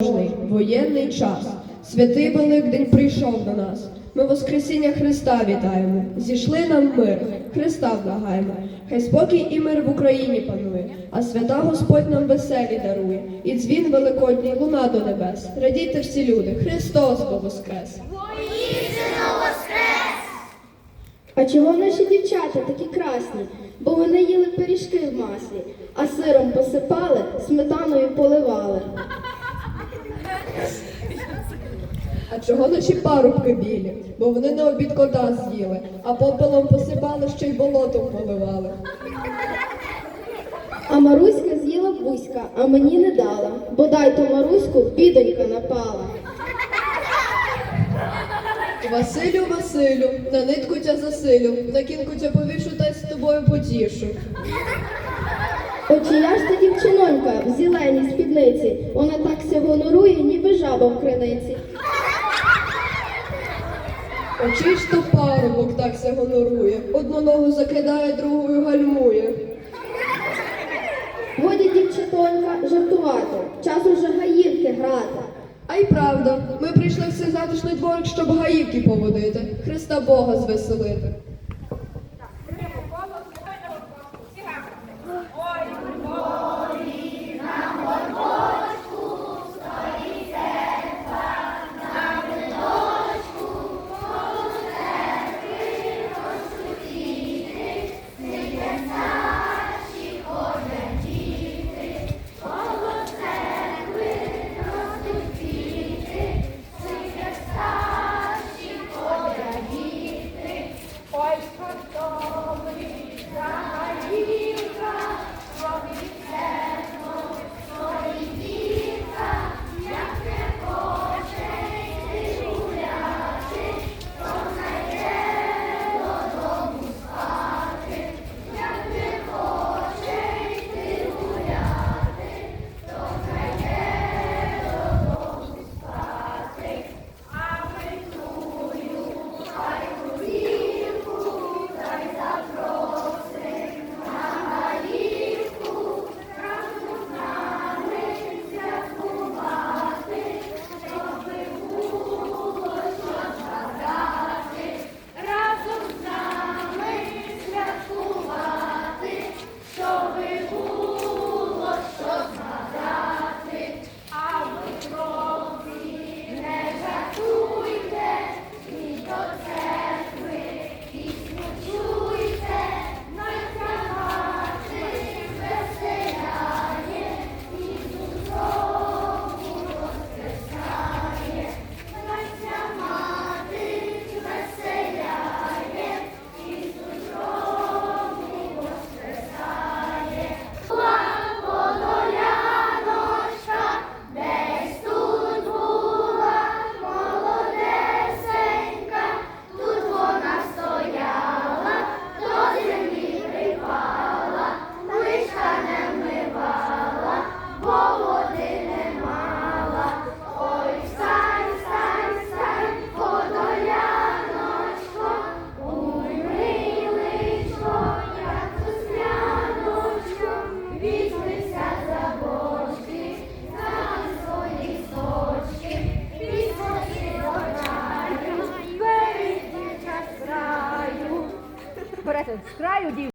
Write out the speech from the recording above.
тривожний воєнний час. Святий Великдень прийшов до нас. Ми Воскресіння Христа вітаємо. Зійшли нам мир, Христа влагаємо. Хай спокій і мир в Україні панує, а свята Господь нам веселі дарує. І дзвін великодній луна до небес. Радійте всі люди, Христос бо воскрес! А чого наші дівчата такі красні? Бо вони їли пиріжки в маслі, а сиром посипали, сметаною поливали. А чого наші парубки білі? Бо вони на обід кота з'їли, а попелом посипали, ще й болотом поливали. А Маруська з'їла бузька, а мені не дала, бо дай то Маруську підонька напала. Василю, Василю, на нитку тя засилю, на кінку тя повішу та й з тобою потішу. Очія ж та дівчинонька в зеленій спідниці, вона так ся гонорує, ніби жаба в криниці. Очі ж то парубок так се гонорує, одну ногу закидає, другою гальмує. Годі дівчатонька жартувати, час уже гаївки грати. А й правда, ми прийшли в цей затишний дворик, щоб гаївки поводити, Христа Бога звеселити. краю дів.